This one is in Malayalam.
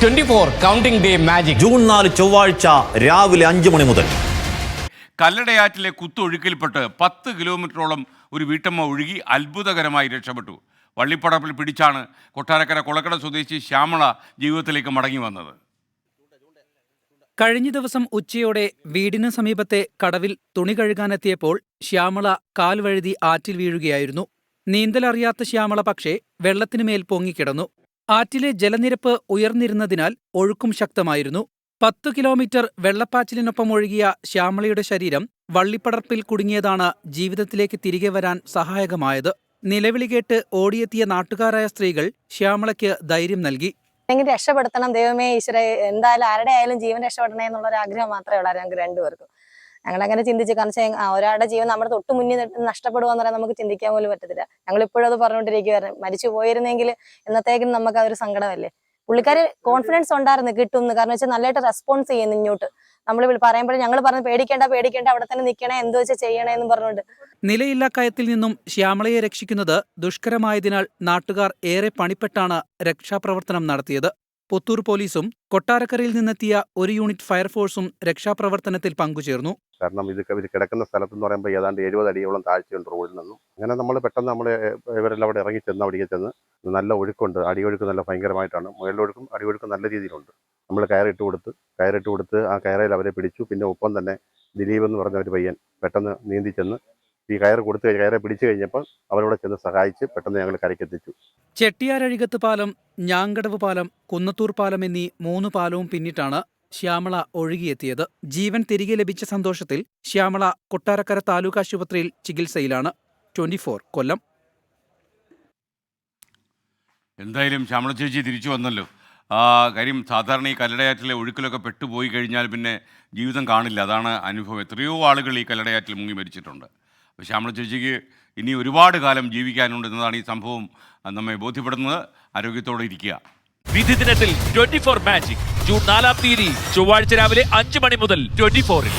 Twenty four counting day magic. June നാല് ചൊവ്വാഴ്ച രാവിലെ അഞ്ചു മണി മുതൽ. കല്ലടയാറ്റിലെ കുത്തൊഴുക്കിൽപ്പെട്ട് പത്ത് കിലോമീറ്ററോളം ഒരു വീട്ടമ്മ ഒഴുകി അത്ഭുതകരമായി രക്ഷപ്പെട്ടു. വള്ളിപ്പടപ്പിൽ പിടിച്ചാണ് കൊട്ടാരക്കര കൊളക്കട സ്വദേശി ശ്യാമള ജീവിതത്തിലേക്ക് മടങ്ങി വന്നത്. കഴിഞ്ഞ ദിവസം ഉച്ചയോടെ വീടിന് സമീപത്തെ കടവിൽ തുണി കഴുകാനെത്തിയപ്പോൾ ശ്യാമള കാൽവഴുതി ആറ്റിൽ വീഴുകയായിരുന്നു. നീന്തലറിയാത്ത ശ്യാമള പക്ഷേ വെള്ളത്തിനുമേൽ പൊങ്ങിക്കിടന്നു. ആറ്റിലെ ജലനിരപ്പ് ഉയർന്നിരുന്നതിനാൽ ഒഴുക്കും ശക്തമായിരുന്നു. പത്തു കിലോമീറ്റർ വെള്ളപ്പാച്ചിലിനൊപ്പം ഒഴുകിയ ശ്യാമളയുടെ ശരീരം വള്ളിപ്പടർപ്പിൽ കുടുങ്ങിയതാണ് ജീവിതത്തിലേക്ക് തിരികെ വരാൻ സഹായകമായത്. നിലവിളി കേട്ട് ഓടിയെത്തിയ നാട്ടുകാരായ സ്ത്രീകൾ ശ്യാമളയ്ക്ക് ധൈര്യം നൽകി. എങ്ങനെ രക്ഷപ്പെടുത്തണം ദൈവമേ ഈശ്വര എന്തായാലും ആരുടെ ആയാലും ജീവൻ രക്ഷപ്പെടണേ എന്നുള്ള ഒരു ആഗ്രഹം മാത്രമേ ഉള്ളൂ ഞങ്ങൾക്ക് രണ്ടുപേർക്കും. ഞങ്ങൾ അങ്ങനെ ചിന്തിച്ചു കാരണം വെച്ചാൽ ഒരാളുടെ ജീവൻ നമ്മുടെ തൊട്ട് മുന്നിൽ നഷ്ടപ്പെടുക പറയാൻ നമുക്ക് ചിന്തിക്കാൻ പോലും പറ്റത്തില്ല. ഞങ്ങൾ ഇപ്പോഴും അത് പറഞ്ഞുകൊണ്ടിരിക്കുകയായിരുന്നു മരിച്ചു പോയിരുന്നെങ്കിൽ എന്നത്തേക്കും നമുക്ക് അതൊരു സങ്കടമല്ലേ? പുള്ളിക്കാര് കോൺഫിഡൻസ് ഉണ്ടായിരുന്നു കിട്ടും എന്ന് കാരണം വെച്ചാൽ നല്ലതായിട്ട് റെസ്പോൺസ് ചെയ്യുന്നു ഇങ്ങോട്ട്. നമ്മൾ പറയുമ്പോഴും ഞങ്ങൾ പറഞ്ഞു പേടിക്കേണ്ട പേടിക്കേണ്ട അവിടെ തന്നെ നിൽക്കണേ എന്തോ വെച്ചാൽ ചെയ്യണേ എന്ന് പറഞ്ഞുകൊണ്ട്. നിലയില്ലാ കയത്തിൽ നിന്നും ശ്യാമളയെ രക്ഷിക്കുന്നത് ദുഷ്കരമായതിനാൽ നാട്ടുകാർ ഏറെ പണിപ്പെട്ടാണ് രക്ഷാപ്രവർത്തനം നടത്തിയത്. പുത്തൂർ പോലീസും കൊട്ടാരക്കരയിൽ നിന്നെത്തിയ ഒരു യൂണിറ്റ് ഫയർഫോഴ്സും രക്ഷാപ്രവർത്തനത്തിൽ പങ്കുചേർന്നു. കാരണം ഇത് ഇവർ കിടക്കുന്ന സ്ഥലത്ത് എന്ന് പറയുമ്പോൾ ഏതാണ്ട് എഴുപത് അടിയോളം താഴ്ചയുണ്ട് റോഡിൽ നിന്നും. അങ്ങനെ നമ്മൾ പെട്ടെന്ന് നമ്മൾ ഇവരെല്ലാം അവിടെ ഇറങ്ങി ചെന്ന് അവിടേക്ക് ചെന്ന് നല്ല ഒഴുക്കുണ്ട്. അടിയൊഴുക്ക് നല്ല ഭയങ്കരമായിട്ടാണ്. മുകളിലൊഴുക്കും അടിയൊഴുക്കും നല്ല രീതിയിലുണ്ട്. നമ്മൾ കയറിട്ട് കൊടുത്ത് കയറിട്ട് കൊടുത്ത് ആ കയറയിൽ അവരെ പിടിച്ചു. പിന്നെ ഒപ്പം തന്നെ ദിലീപ് എന്ന് പറഞ്ഞ ഒരു പയ്യൻ പെട്ടെന്ന് നീന്തി ചെന്ന് ഈ കയറ് കൊടുത്ത് കയറെ പിടിച്ചു കഴിഞ്ഞപ്പോൾ അവരോട് ചെന്ന് സഹായിച്ച് പെട്ടെന്ന് ഞങ്ങൾ കരയ്ക്കെത്തിച്ചു. ചെട്ടിയാരഴികത്ത് പാലം ഞാങ്കടവ് പാലം കുന്നത്തൂർ പാലം എന്നീ മൂന്ന് പാലവും പിന്നിട്ടാണ് ശ്യാമള ഒഴുകിയെത്തിയത്. ജീവൻ തിരികെ ലഭിച്ച സന്തോഷത്തിൽ ശ്യാമള കൊട്ടാരക്കര താലൂക്ക് ആശുപത്രിയിൽ ചികിത്സയിലാണ്. ട്വന്റി കൊല്ലം. എന്തായാലും ശ്യാമള ചേച്ചി തിരിച്ചു വന്നല്ലോ. ആ കാര്യം സാധാരണ ഈ കല്ലടയാറ്റിലെ ഒഴുക്കിലൊക്കെ പെട്ടുപോയി കഴിഞ്ഞാൽ പിന്നെ ജീവിതം കാണില്ല. അതാണ് അനുഭവം. എത്രയോ ആളുകൾ ഈ കല്ലടയാറ്റിൽ മുങ്ങി മരിച്ചിട്ടുണ്ട്. അപ്പോൾ ശ്യാമള ചേച്ചിക്ക് ഇനി ഒരുപാട് കാലം ജീവിക്കാനുണ്ട് എന്നതാണ് ഈ സംഭവം നമ്മെ ബോധ്യപ്പെടുന്നത് ആരോഗ്യത്തോടെ ഇരിക്കുക. വിധി ദിനത്തിൽ ട്വന്റി ഫോർ മാജിക് ജൂൺ നാലാം തീയതി ചൊവ്വാഴ്ച രാവിലെ അഞ്ച് മണി മുതൽ ട്വന്റി ഫോറിൽ